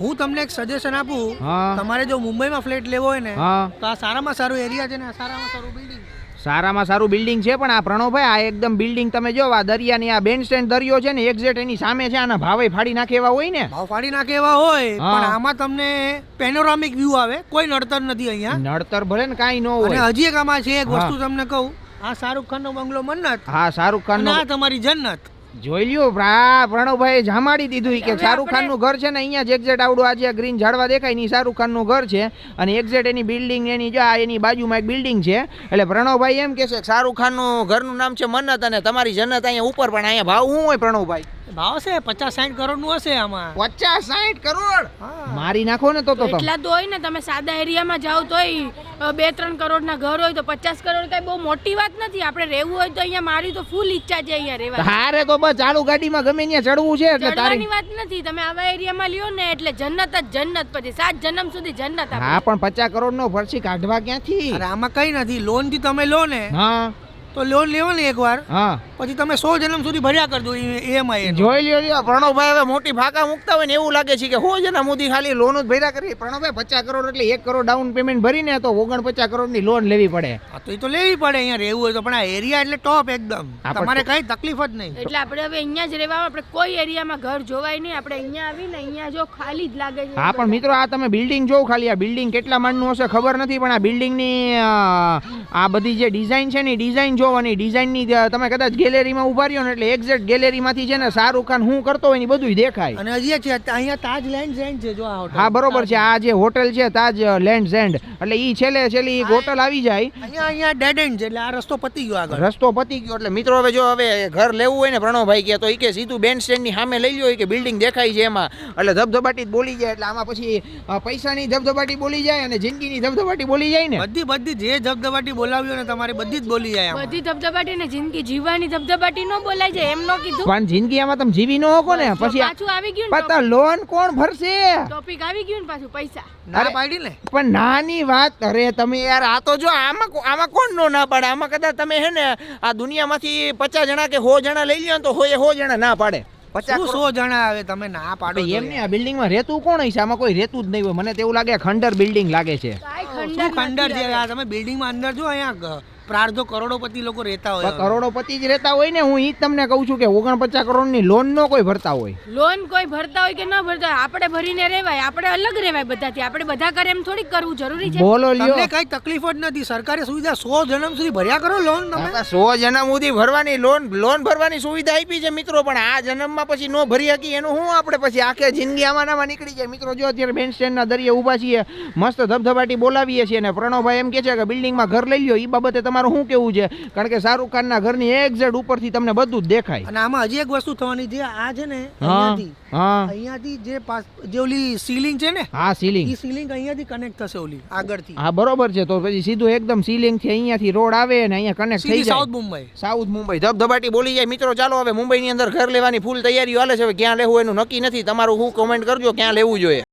હું તમને એક સજેશન આપું. તમારે જો મુંબઈમાં ફ્લેટ લેવો હોય ને તો આ સારામાં સારું એરિયા છે ને સારામાં સારું બિલ્ડિંગ સારામાં સારું બિલ્ડિંગ છે પણ આ પ્રણવભાઈ આ એકદમ બિલ્ડિંગ તમે જો આ દરિયાની આ બેન્ડ સ્ટેન્ડ દરિયો છે ને એક્ઝેક્ટ એની સામે છે આના ભાવે ફાડી નાખે એવા હોય ને. ભાવ ફાડી નાખે એવા હોય પણ આમાં તમને પેનોરામિક વ્યૂ આવે. કોઈ નડતર નથી અહીંયા. નડતર ભલે ને કાંઈ ન હોય. હજી એક આમાં છે એક વસ્તુ તમને કહું. આ શાહરુખ ખાનનો બંગલો મન્નત હા શાહરૂખ ખાન આ તમારી જન્નત. જોઈ લ્યો ભા પ્રણવભાઈ જામાડી દીધું કે શાહરૂખ ખાનનું ઘર છે ને અહીંયા જ એક્ઝેટ આવડું આજે ગ્રીન ઝાડવા દેખાયની શાહરૂખ ખાનનું ઘર છે. અને એક્ઝેટ એની બિલ્ડિંગ એની જો આ એની બાજુમાં એક બિલ્ડિંગ છે. એટલે પ્રણવભાઈ એમ કે છે શાહરૂખ શાહરુખ ખાનનું ઘરનું નામ છે મન્નત અને તમારી જન્નત અહીંયા ઉપર પણ અહીંયા ભાવ શું હોય પ્રણવભાઈ? ભાવ છે પચાસ સાઠ કરોડનું હશે આમાં. પચાસ સાઠ કરોડ? મારી નાખો ને તો તો એટલા તો હોય ને તમે સાદા એરિયામાં જાઓ તોય બે ત્રણ કરોડના ઘર હોય તો પચાસ કરોડ કઈ બહુ મોટી વાત નથી. આપણે રહેવું હોય તો અહીંયા મારી તો ફૂલ ઈચ્છા છે અહીંયા રહેવા હારે તો બસ ચાલુ ગાડીમાં ગમે ત્યાં ચડવું છે એટલે તારી વાત નથી. તમે આવા એરિયામાં લ્યો ને એટલે જન્નત જ જન્નત પછી સાત જન્મ સુધી જન્નત હા પણ પચાસ કરોડ નો ફરસી કાઢવા ક્યાંથી? અરે આમાં કઈ નથી. લોનથી તમે લો ને. હા. તો લોન લેવો ને એકવાર. હા. પછી તમે સો જન્મ સુધી ભર્યા કરજો ઈએમઆઈ જોઈ લ્યો લ્યો પ્રણવભાઈ હવે મોટી ફાકા મુકતા હોય ને એવું લાગે છે કે હો જના મોદી ખાલી લોન જ ભર્યા કરી. પ્રણવભાઈ પચાસ કરોડ એટલે એક કરોડ ડાઉન પેમેન્ટ ભરીને તો ઓગણપચાસ કરોડની લોન લેવી પડે. હા તો એ તો લેવી પડે અહીંયા રહેવું હોય તો પણ આ એરિયા એટલે ટોપ એકદમ. તમારે કઈ તકલીફ જ નહીં. એટલે આપણે હવે અહીંયા જ રહેવા આપણે કોઈ એરિયામાં ઘર જોવાય નહીં. આપણે અહીંયા આવીને અહીંયા જો ખાલી જ લાગે છે. હા પણ મિત્રો આ તમે બિલ્ડિંગ જોવ ખાલી. આ બિલ્ડિંગ કેટલા માળનું હશે ખબર નથી પણ આ બિલ્ડિંગની આ બધી જે ડિઝાઇન છે ને ડિઝાઇન જોવાની. ડિઝાઇનની તમે કદાચ ગેલેરીમાં ઊભા રહ્યો ને એટલે એક્ઝેક્ટ ગેલેરીમાંથી છે ને શાહરૂખ ખાન શું કરતો હોય ને બધું દેખાય. અને હજી છે અહીંયા તાજ લેન્ડ સેન્ડ છે જો આ હા બરોબર છે. આ જે હોટલ છે તાજ લેન્ડ ઝેન્ડ એટલે ઈ છેલ્લે છેલ્લી એક હોટલ આવી જાય. અહીંયા અહીંયા ડેડ એન્ડ છે એટલે આ રસ્તો પતી ગયો આગળ. રસ્તો પતી ગયો એટલે મિત્રો હવે જો હવે ઘર લેવું હોય ને પ્રણવભાઈ કે તો એ કે સીધું બેન્ડ સ્ટેન્ડની સામે લઈ લ્યો કે બિલ્ડિંગ દેખાય છે એમાં. એટલે ધબધબાટી જ બોલી જાય એટલે આમાં પછી પૈસાની ધબધબાટી બોલી જાય અને જિંદગીની ધબધબાટી બોલી જાય ને. બધી બધી જે ધબધબાટી બોલાવ્યો ને તમારી બધી જ બોલી જાય આમાં. બધી ધબધબાટી ને જિંદગી જીવવાની ધબધબાટી નો બોલાય છે એમ નો કીધું. પણ જિંદગી આમાં તમે જીવી ન શકો ને પછી આ- પાછું આવી ગયું ને પતા લોન કોણ ભરશે? ટોપિક આવી ગયું ને પાછું પૈસા. ના પાડી ને. પણ નાની વાત અરે તમે યાર આ તો જો આમાં કો- આમાં કોણ નો ના પાડે? આમાં કદાચ તમે હે ને આ દુનિયામાંથી પચાસ જણા કે સો જણા લઈ લ્યો ને તો એ સો જણા ના પાડે. પચાસ શું સો જણા આવે તમે ના પાડો તો એમ નહીં આ બિલ્ડિંગમાં રહેતું કોણ હશે? આમાં કોઈ રહેતું જ નહીં હોય. મને તેવું એવું લાગે ખંડર બિલ્ડિંગ લાગે છે. યાર. શું ખંડર છે. આ તમે બિલ્ડિંગમાં અંદર જો અહીંયા પ્રાર્ધો કરોડોપતિ લોકો રહેતા હોય કરોડોપતિ જ રહેતા હોય ને હું ઈ તમને કહું છું કે ઓગણપચાસ કરોડની લોન નો કોઈ ભરતા હોય. લોન કોઈ ભરતા હોય કે ન ભરતા હોય આપણે ભરીને રહેવાય આપણે અલગ રહેવાય બધાથી. આપણે બધા કરે એમ થોડીક કરવું જરૂરી છે. બોલો તમને લ્યો કઈ તકલીફ જ નથી. સરકારે સુવિધા સો જન્મ સુધી ભર્યા કરો લોન તમે? સો જન્મ સુધી ભરવાની લોન લોન ભરવાની સુવિધા આપી છે મિત્રો પણ આ જન્મમાં પછી નો ભરી શકી એનું હું આપણે પછી આખે જિંદગી આમાં ને આમાં નીકળી જાય? મિત્રો જો અત્યારે બેન સ્ટેન્ડના દરિયે ઊભા છીએ મસ્ત ધબધબાટી બોલાવીએ છીએ અને પ્રણવભાઈ એમ કે છે કે બિલ્ડિંગમાં ઘર લઈ લ્યો એ બાબતે તમારું શું કેવું છે? કારણ કે શાહરુખ ખાનના ઘરની એક્ઝેક્ટ ઉપરથી તમને બધું જ દેખાય. અને આમાં હજી એક વસ્તુ થવાની છે આ છે ને અહીંયાથી અહીંયાથી જે પાસ જે ઓલી સીલિંગ છે ને હા સીલિંગ ઈ સીલિંગ અહીંયાથી કનેક્ટ થશે ઓલી આગળથી. હા બરોબર છે. તો પછી સીધું એકદમ સીલિંગથી અહીંયાથી રોડ આવે અને અહીંયા કનેક્ટ થઈ જાય. સાઉથ મુંબઈ. સાઉથ મુંબઈ. ધબધબાટી બોલી જાય. મિત્રો ચાલો હવે મુંબઈની અંદર ઘર લેવાની ફૂલ તૈયારીઓ હાલે છે. હવે ક્યાં લેવું એનું નક્કી નથી. તમારું હું કોમેન્ટ કરજો ક્યાં લેવું જોઈએ?